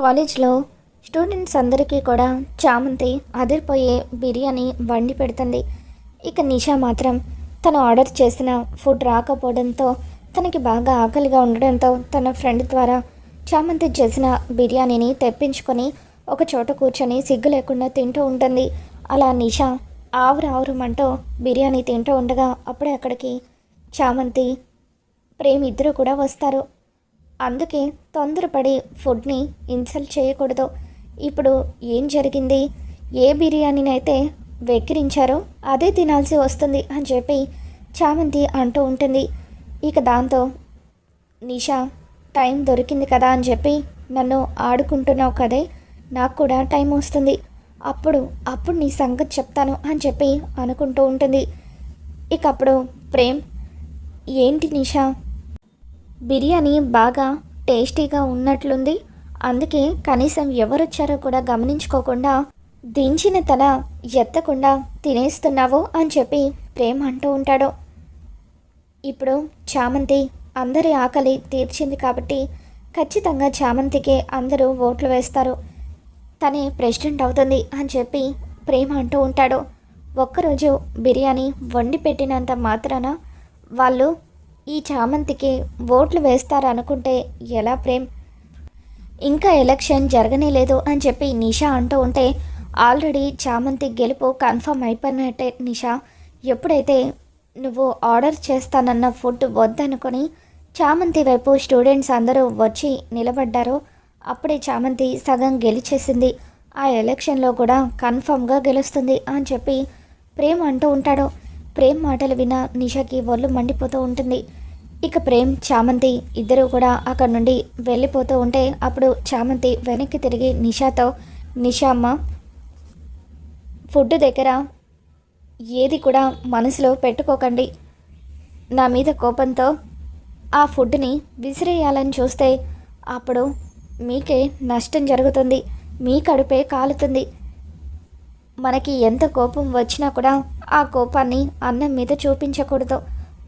కాలేజ్లో స్టూడెంట్స్ అందరికీ కూడా చామంతి అదిరిపోయే బిర్యానీ వండి పెడుతుంది. ఇక నిషా మాత్రం తను ఆర్డర్ చేసిన ఫుడ్ రాకపోవడంతో తనకి బాగా ఆకలిగా ఉండడంతో తన ఫ్రెండ్ ద్వారా చామంతి చేసిన బిర్యానీని తెప్పించుకొని ఒక చోట కూర్చొని సిగ్గు లేకుండా తింటూ ఉంటుంది. అలా నిషా ఆవురు ఆవురమంటూ బిర్యానీ తింటూ ఉండగా అప్పుడే అక్కడికి చామంతి ప్రేమ్ ఇద్దరు కూడా వస్తారు. అందుకే తొందరపడి ఫుడ్ని ఇన్సల్ట్ చేయకూడదు. ఇప్పుడు ఏం జరిగింది? ఏ బిర్యానీని అయితే వెక్కిరించారో అదే తినాల్సి వస్తుంది అని చెప్పి చామంతి అంటూ ఉంటుంది. ఇక దాంతో నిషా టైం దొరికింది కదా అని చెప్పి నన్ను ఆడుకుంటున్నావు కదే? నాకు కూడా టైం వస్తుంది. అప్పుడు అప్పుడు నీ సంగతి చెప్తాను అని చెప్పి అనుకుంటూ ఉంటుంది. ఇక అప్పుడు ప్రేమ్ ఏంటి నిషా బిర్యానీ బాగా టేస్టీగా ఉన్నట్లుంది. అందుకే కనీసం ఎవరొచ్చారో కూడా గమనించుకోకుండా దించిన తల ఎత్తకుండా తినేస్తున్నావు అని చెప్పి ప్రేమ్ అంటూ ఉంటాడు. ఇప్పుడు చామంతి అందరి ఆకలి తీర్చింది కాబట్టి ఖచ్చితంగా చామంతికే అందరూ ఓట్లు వేస్తారు. తనే ప్రెసిడెంట్ అవుతుంది అని చెప్పి ప్రేమ అంటూ ఉంటాడు. ఒక్కరోజు బిర్యానీ వండి పెట్టినంత మాత్రాన వాళ్ళు ఈ చామంతికి ఓట్లు వేస్తారనుకుంటే ఎలా ప్రేమ్? ఇంకా ఎలక్షన్ జరగనే లేదు అని చెప్పి నిషా అంటూ ఉంటే ఆల్రెడీ చామంతి గెలుపు కన్ఫర్మ్ అయిపోయినట్టే నిషా. ఎప్పుడైతే నువ్వు ఆర్డర్ చేస్తానన్న ఫుడ్ వద్దనుకొని చామంతి వైపు స్టూడెంట్స్ అందరూ వచ్చి నిలబడ్డారో. అప్పుడే చామంతి సగం గెలిచేసింది. ఆ ఎలక్షన్లో కూడా కన్ఫర్మ్గా గెలుస్తుంది అని చెప్పి ప్రేమ్ అంటూ ఉంటాడు. ప్రేమ్ మాటలు విన్న నిషాకి ఒళ్ళు మండిపోతూ ఉంటుంది. ఇక ప్రేమ్ చామంతి ఇద్దరు కూడా అక్కడ నుండి వెళ్ళిపోతూ ఉంటే అప్పుడు చామంతి వెనక్కి తిరిగి నిషాతో నిషామ్మ ఫుడ్ దగ్గర ఏది కూడా మనసులో పెట్టుకోకండి. నా మీద కోపంతో ఆ ఫుడ్ని విసిరేయాలని చూస్తే అప్పుడు మీకే నష్టం జరుగుతుంది. మీ కడుపే కాలుతుంది. మనకి ఎంత కోపం వచ్చినా కూడా ఆ కోపాన్ని అన్నం మీద చూపించకూడదు.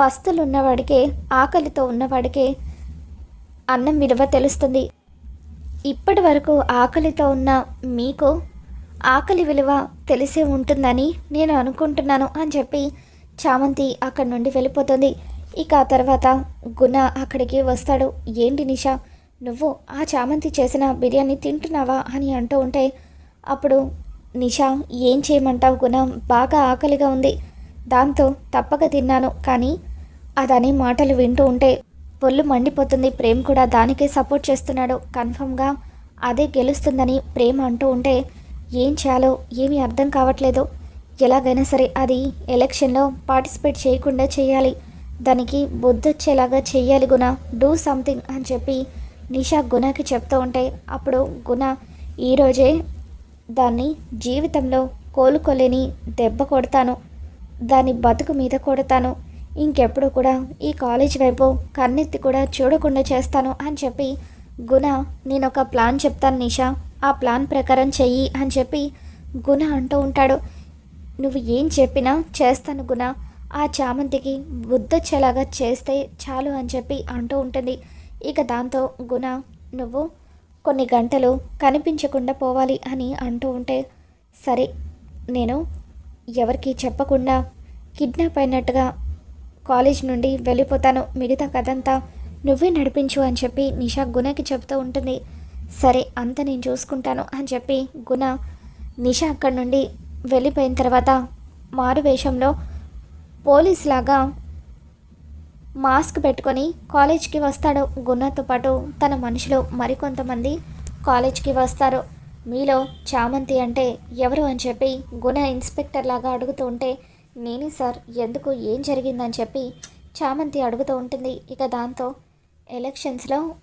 పస్తులు ఉన్నవాడికే ఆకలితో ఉన్నవాడికే అన్నం విలువ తెలుస్తుంది. ఇప్పటి వరకు ఆకలితో ఉన్న మీకు ఆకలి విలువ తెలిసే ఉంటుందని నేను అనుకుంటున్నాను అని చెప్పి చామంతి అక్కడి నుండి వెళ్ళిపోతుంది. ఇక ఆ తర్వాత గుణ అక్కడికి వస్తాడు. ఏంటి నిషా నువ్వు ఆ చామంతి చేసిన బిర్యానీ తింటున్నావా? అని అంటూ ఉంటే అప్పుడు నిషా ఏం చేయమంటావు గుణం? బాగా ఆకలిగా ఉంది. దాంతో తప్పక తిన్నాను. కానీ అదని మాటలు వింటూ ఉంటే పొల్లు మండిపోతుంది. ప్రేమ్ కూడా దానికే సపోర్ట్ చేస్తున్నాడు. కన్ఫర్మ్గా అదే గెలుస్తుందని ప్రేమ అంటూ ఉంటే ఏం చేయాలో ఏమీ అర్థం కావట్లేదు. ఎలాగైనా సరే అది ఎలక్షన్లో పార్టిసిపేట్ చేయకుండా చేయాలి. దానికి బుద్ధొచ్చేలాగా చేయాలి గుణ. డూ సంథింగ్ అని చెప్పి నిషా గుణకి చెప్తూ ఉంటే అప్పుడు గుణ ఈరోజే దాన్ని జీవితంలో కోలుకోలేని దెబ్బ కొడతాను. దాని బతుకు మీద కొడతాను. ఇంకెప్పుడు కూడా ఈ కాలేజ్ వైపు కన్నెత్తి కూడా చూడకుండా చేస్తాను అని చెప్పి గుణ నేను ఒక ప్లాన్ చెప్తాను నిషా. ఆ ప్లాన్ ప్రకారం చెయ్యి అని చెప్పి గుణ అంటూ ఉంటాడు. నువ్వు ఏం చెప్పినా చేస్తాను గుణ. ఆ చామంతికి బుద్ధొచ్చేలాగా చేస్తే చాలు అని చెప్పి అంటూ ఉంటుంది. ఇక దాంతో గుణ నువ్వు కొన్ని గంటలు కనిపించకుండా పోవాలి అని అంటూ ఉంటే సరే నేను ఎవరికి చెప్పకుండా కిడ్నాప్ అయినట్టుగా కాలేజ్ నుండి వెళ్ళిపోతాను. మిగతా కథంతా నువ్వే నడిపించు అని చెప్పి నిషా గుణకి చెప్తూ ఉంటుంది. సరే అంత నేను చూసుకుంటాను అని చెప్పి గుణ నిషా అక్కడి నుండి వెళ్ళిపోయిన తర్వాత మారు వేషంలో పోలీస్ లాగా మాస్క్ పెట్టుకొని కాలేజ్కి వస్తాడు. గుణతో పాటు తన మనుషులు మరికొంతమంది కాలేజ్కి వస్తారు. మీలో చామంతి అంటే ఎవరు అని చెప్పి గుణ ఇన్స్పెక్టర్ లాగా అడుగుతూ ఉంటే నేనే సార్ ఎందుకు? ఏం జరిగిందని చెప్పి చామంతి అడుగుతూ ఉంటుంది. ఇక దాంతో ఎలక్షన్స్లో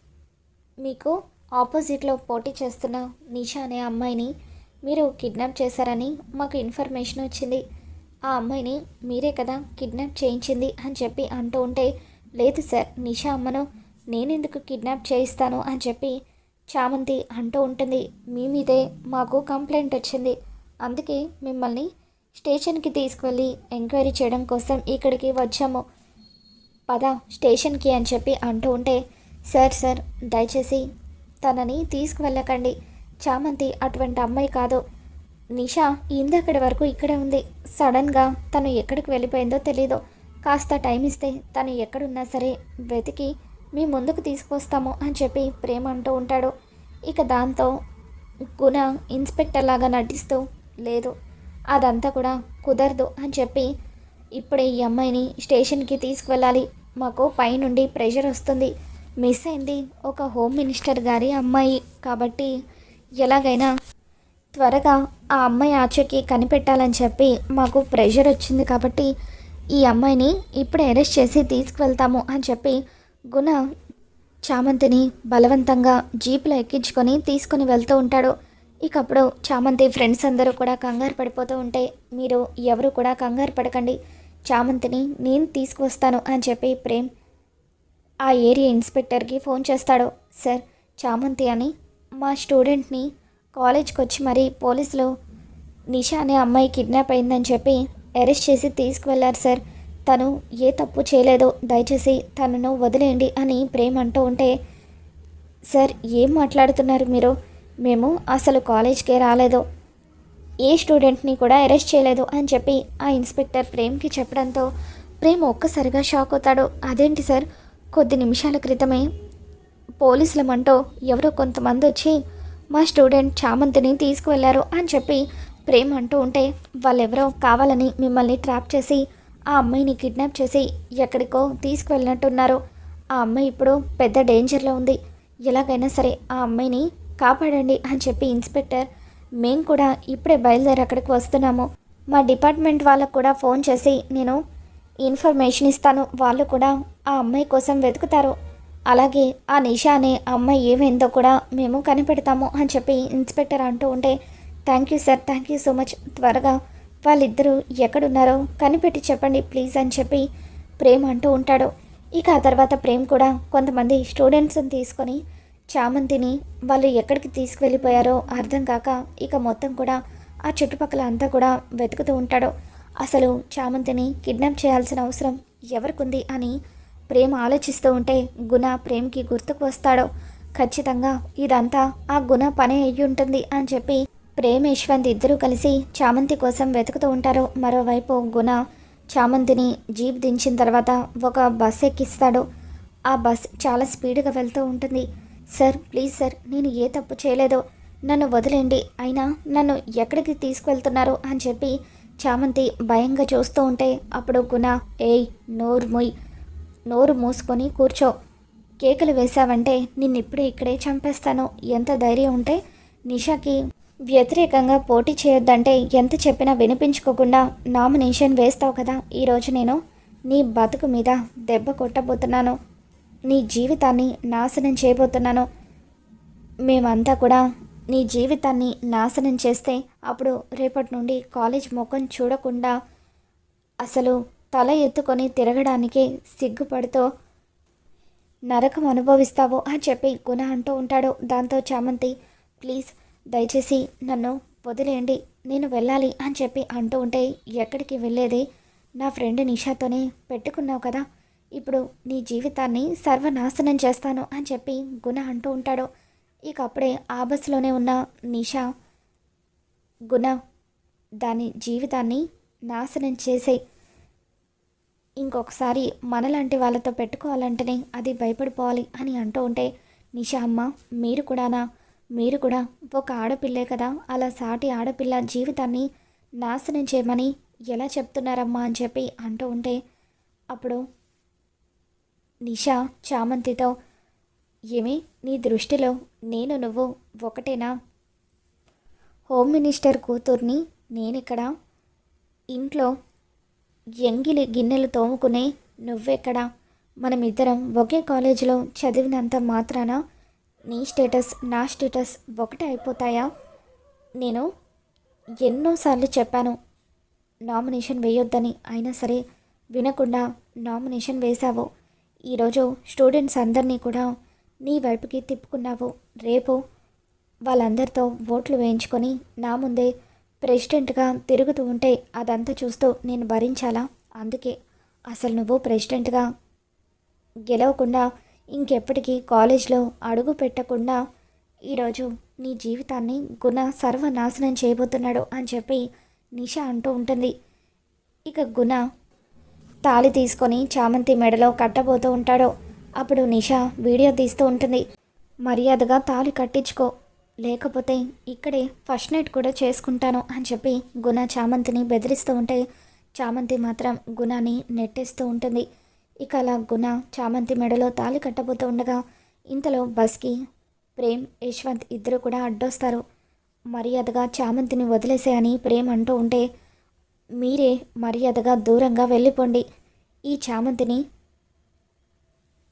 మీకు ఆపోజిట్లో పోటీ చేస్తున్న నిషా అనే అమ్మాయిని మీరు కిడ్నాప్ చేశారని మాకు ఇన్ఫర్మేషన్ వచ్చింది. ఆ అమ్మాయిని మీరే కదా కిడ్నాప్ చేయించింది అని చెప్పి అంటూ ఉంటే లేదు సార్ నిషా అమ్మను నేనెందుకు కిడ్నాప్ చేయిస్తాను అని చెప్పి చామంతి అంటూ ఉంటుంది. మీ మీదే మాకు కంప్లైంట్ వచ్చింది. అందుకే మిమ్మల్ని స్టేషన్కి తీసుకువెళ్ళి ఎంక్వైరీ చేయడం కోసం ఇక్కడికి వచ్చాము. పద స్టేషన్కి అని చెప్పి అంటూ ఉంటే సార్ సార్ దయచేసి తనని తీసుకువెళ్ళకండి. చామంతి అటువంటి అమ్మాయి కాదు. నిషా ఇందక్కడి వరకు ఇక్కడే ఉంది. సడన్గా తను ఎక్కడికి వెళ్ళిపోయిందో తెలీదు. కాస్త టైం ఇస్తే తను ఎక్కడున్నా సరే వెతికి మీ ముందుకు తీసుకొస్తాము అని చెప్పి ప్రేమ అంటూ ఉంటాడు. ఇక దాంతో గుణ ఇన్స్పెక్టర్ లాగా నటిస్తూ లేదు అదంతా కూడా కుదరదు అని చెప్పి ఇప్పుడే ఈ అమ్మాయిని స్టేషన్కి తీసుకువెళ్ళాలి. మాకు పైనుండి ప్రెషర్ వస్తుంది. మిస్ అయింది ఒక హోమ్ మినిస్టర్ గారి అమ్మాయి కాబట్టి ఎలాగైనా త్వరగా ఆ అమ్మాయి ఆచూకీ కనిపెట్టాలని చెప్పి మాకు ప్రెషర్ వచ్చింది కాబట్టి ఈ అమ్మాయిని ఇప్పుడే అరెస్ట్ చేసి తీసుకువెళ్తాము అని చెప్పి గుణ చామంతిని బలవంతంగా జీపులో ఎక్కించుకొని తీసుకొని వెళ్తూ ఉంటాడు. ఇక అప్పుడు చామంతి ఫ్రెండ్స్ అందరూ కూడా కంగారు పడిపోతూ ఉంటే మీరు ఎవరు కూడా కంగారు పడకండి. చామంతిని నేను తీసుకువస్తాను అని చెప్పి ప్రేమ్ ఆ ఏరియా ఇన్స్పెక్టర్కి ఫోన్ చేస్తాడు. సార్ చామంతి అని మా స్టూడెంట్ని కాలేజ్కి వచ్చి మరీ పోలీసులు నిషా అనే అమ్మాయి కిడ్నాప్ అయిందని చెప్పి అరెస్ట్ చేసి తీసుకువెళ్ళారు సార్. తను ఏ తప్పు చేయలేదో దయచేసి తనను వదిలేయండి అని ప్రేమ్ అంటూ ఉంటే సార్ ఏం మాట్లాడుతున్నారు మీరు? మేము అసలు కాలేజ్కే రాలేదు. ఏ స్టూడెంట్ని కూడా అరెస్ట్ చేయలేదు అని చెప్పి ఆ ఇన్స్పెక్టర్ ప్రేమ్కి చెప్పడంతో ప్రేమ్ ఒక్కసారిగా షాక్ అవుతాడు. అదేంటి సార్? కొద్ది నిమిషాల క్రితమే పోలీసులమంటూ ఎవరో కొంతమంది వచ్చి మా స్టూడెంట్ చామంతిని తీసుకువెళ్ళారు అని చెప్పి ప్రేమ్ అంటూ ఉంటే వాళ్ళెవరో కావాలని మిమ్మల్ని ట్రాప్ చేసి ఆ అమ్మాయిని కిడ్నాప్ చేసి ఎక్కడికో తీసుకువెళ్ళినట్టున్నారు. ఆ అమ్మాయి ఇప్పుడు పెద్ద డేంజర్లో ఉంది. ఎలాగైనా సరే ఆ అమ్మాయిని కాపాడండి అని చెప్పి ఇన్స్పెక్టర్ మేము కూడా ఇప్పుడే బయలుదేరి అక్కడికి వస్తున్నాము. మా డిపార్ట్మెంట్ వాళ్ళకు కూడా ఫోన్ చేసి నేను ఇన్ఫర్మేషన్ ఇస్తాను. వాళ్ళు కూడా ఆ అమ్మాయి కోసం వెతుకుతారు. అలాగే ఆ నిషా అనే అమ్మాయి ఏమైందో కూడా మేము కనిపెడతాము అని చెప్పి ఇన్స్పెక్టర్ అంటూ ఉంటే thank you sir thank you so much. త్వరగా వాళ్ళిద్దరూ ఎక్కడున్నారో కనిపెట్టి చెప్పండి ప్లీజ్ అని చెప్పి ప్రేమ్ అంటూ ఉంటాడు. ఇక ఆ తర్వాత ప్రేమ్ కూడా కొంతమంది స్టూడెంట్స్ని తీసుకొని చామంతిని వాళ్ళు ఎక్కడికి తీసుకువెళ్ళిపోయారో అర్థం కాక ఇక మొత్తం కూడా ఆ చుట్టుపక్కల అంతా కూడా వెతుకుతూ ఉంటాడు. అసలు చామంతిని కిడ్నాప్ చేయాల్సిన అవసరం ఎవరికుంది అని ప్రేమ ఆలోచిస్తూ ఉంటే గుణ ప్రేమ్కి గుర్తుకు వస్తాడో. ఖచ్చితంగా ఇదంతా ఆ గుణ పనే అయ్యి ఉంటుంది అని చెప్పి ప్రేమ్ యశ్వంత్ ఇద్దరూ కలిసి చామంతి కోసం వెతుకుతూ ఉంటారు. మరోవైపు గుణ చామంతిని జీప్ దించిన తర్వాత ఒక బస్ ఎక్కిస్తాడు. ఆ బస్ చాలా స్పీడ్గా వెళ్తూ ఉంటుంది. సార్ ప్లీజ్ సార్ నేను ఏ తప్పు చేయలేదు. నన్ను వదిలేండి అయినా నన్ను ఎక్కడికి తీసుకువెళ్తున్నారు అని చెప్పి చామంతి భయంగా చూస్తూ ఉంటే అప్పుడు గుణ ఏయ్ నోర్ముయ్. నోరు మూసుకొని కూర్చో. కేకలు వేశావంటే నిన్నిప్పుడే ఇక్కడే చంపేస్తాను. ఎంత ధైర్యం ఉంటే నిషాకి వ్యతిరేకంగా పోటీ చేయొద్దంటే ఎంత చెప్పినా వినిపించుకోకుండా నామినేషన్ వేస్తావు కదా ఈరోజు నేను. నీ బతుకు మీద దెబ్బ కొట్టబోతున్నాను. నీ జీవితాన్ని నాశనం చేయబోతున్నాను. మేమంతా కూడా నీ జీవితాన్ని నాశనం చేస్తే అప్పుడు రేపటి నుండి కాలేజ్ ముఖం చూడకుండా అసలు తల ఎత్తుకొని తిరగడానికి సిగ్గుపడుతూ నరకం అనుభవిస్తావు అని చెప్పి గుణ అంటూ ఉంటాడు. దాంతో చామంతి ప్లీజ్ దయచేసి నన్ను వదిలేయండి నేను వెళ్ళాలి అని చెప్పి అంటూ ఉంటే ఎక్కడికి వెళ్ళేది? నా ఫ్రెండ్ నిషాతోనే పెట్టుకున్నావు కదా ఇప్పుడు నీ జీవితాన్ని సర్వనాశనం చేస్తాను అని చెప్పి గుణ అంటూ ఉంటాడు. ఇక అప్పుడే ఆ బస్సులోనే ఉన్న నిషా గుణ దాని జీవితాన్ని నాశనం చేసే ఇంకొకసారి మనలాంటి వాళ్ళతో పెట్టుకోవాలంటేనే అది భయపడిపోవాలి అని అంటూ ఉంటే నిషా అమ్మ మీరు కూడానా? మీరు కూడా ఒక ఆడపిల్లే కదా అలా సాటి ఆడపిల్ల జీవితాన్ని నాశనం చేయమని ఎలా చెప్తున్నారమ్మా అని చెప్పి అంటూ ఉంటే అప్పుడు నిషా చామంతితో ఏమి నీ దృష్టిలో నేను నువ్వు ఒకటేనా? హోమ్ మినిస్టర్ కూతుర్ని నేనిక్కడ ఇంట్లో ఎంగిలి గిన్నెలు తోముకునే నువ్వెక్కడా? మనమిద్దరం ఒకే కాలేజీలో చదివినంత మాత్రాన నీ స్టేటస్ నా స్టేటస్ ఒకటే అయిపోతాయా? నేను ఎన్నోసార్లు చెప్పాను నామినేషన్ వేయొద్దని అయినా సరే వినకుండా నామినేషన్ వేశావు. ఈరోజు స్టూడెంట్స్ అందరినీ కూడా నీ వైపుకి తిప్పుకున్నావు. రేపు వాళ్ళందరితో ఓట్లు వేయించుకొని నా ముందే ప్రెసిడెంట్గా తిరుగుతూ ఉంటే అదంతా చూస్తూ నేను భరించాలా? అందుకే అసలు నువ్వు ప్రెసిడెంట్గా గెలవకుండా ఇంకెప్పటికీ కాలేజ్లో అడుగు పెట్టకుండా ఈరోజు నీ జీవితాన్ని గుణ సర్వనాశనం చేయబోతున్నాడు అని చెప్పి నిషా అంటూ ఉంటుంది. ఇక గుణ తాళి తీసుకొని చామంతి మెడలో కట్టబోతూ ఉంటాడు. అప్పుడు నిషా వీడియో తీస్తూ ఉంటుంది. మర్యాదగా తాళి కట్టించుకో. లేకపోతే ఇక్కడే ఫస్ట్ నైట్ కూడా చేసుకుంటాను అని చెప్పి గుణ చామంతిని బెదిరిస్తూ ఉంటే చామంతి మాత్రం గుణాన్ని నెట్టేస్తూ ఉంటుంది. ఇక అలా గుణ చామంతి మెడలో తాళి కట్టబోతూ ఉండగా ఇంతలో బస్కి ప్రేమ్ యశ్వంత్ ఇద్దరు కూడా అడ్డొస్తారు. మర్యాదగా చామంతిని వదిలేసేయని ప్రేమ్ అంటూ ఉంటే మీరే మర్యాదగా దూరంగా వెళ్ళిపోండి. ఈ చామంతిని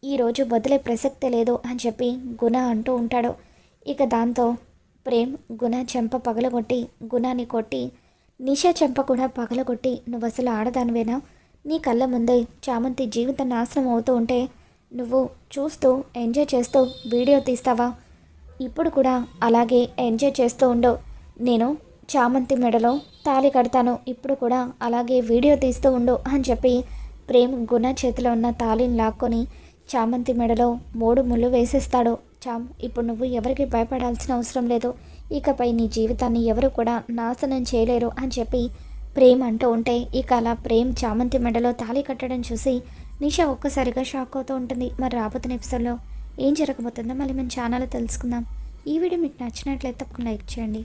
ఈరోజు వదిలే ప్రసక్తే లేదు అని చెప్పి గుణ అంటూ ఉంటాడు. ఇక దాంతో ప్రేమ్ గుణ చెంప పగలగొట్టి గుణాన్ని కొట్టి నిషా చెంప కూడా పగలగొట్టి నువ్వు అసలు ఆడదానివేనా? నీ కళ్ళ ముందే చామంతి జీవిత నాశనం అవుతూ ఉంటే నువ్వు చూస్తూ ఎంజాయ్ చేస్తూ వీడియో తీస్తావా? ఇప్పుడు కూడా అలాగే ఎంజాయ్ చేస్తూ ఉండు. నేను చామంతి మెడలో తాళి కడతాను. ఇప్పుడు కూడా అలాగే వీడియో తీస్తూ ఉండు అని చెప్పి ప్రేమ్ గుణ చేతిలో ఉన్న తాళిని లాక్కొని చామంతి మెడలో మూడు ముళ్ళు వేసేస్తాడు. చామ్ ఇప్పుడు నువ్వు ఎవరికి భయపడాల్సిన అవసరం లేదు. ఇకపై నీ జీవితాన్ని ఎవరు కూడా నాశనం చేయలేరు అని చెప్పి ప్రేమ్ అంటూ ఉంటే ఇక అలా ప్రేమ్ చామంతి మెడలో తాళి కట్టడం చూసి నిషా ఒక్కసారిగా షాక్ అవుతూ ఉంటుంది. మరి రాబోతున్న ఎపిసోడ్లో ఏం జరగబోతుందో మళ్ళీ మన ఛానల్ తెలుసుకుందాం. ఈ వీడియో మీకు నచ్చినట్లయితే తప్పకుండా లైక్ చేయండి.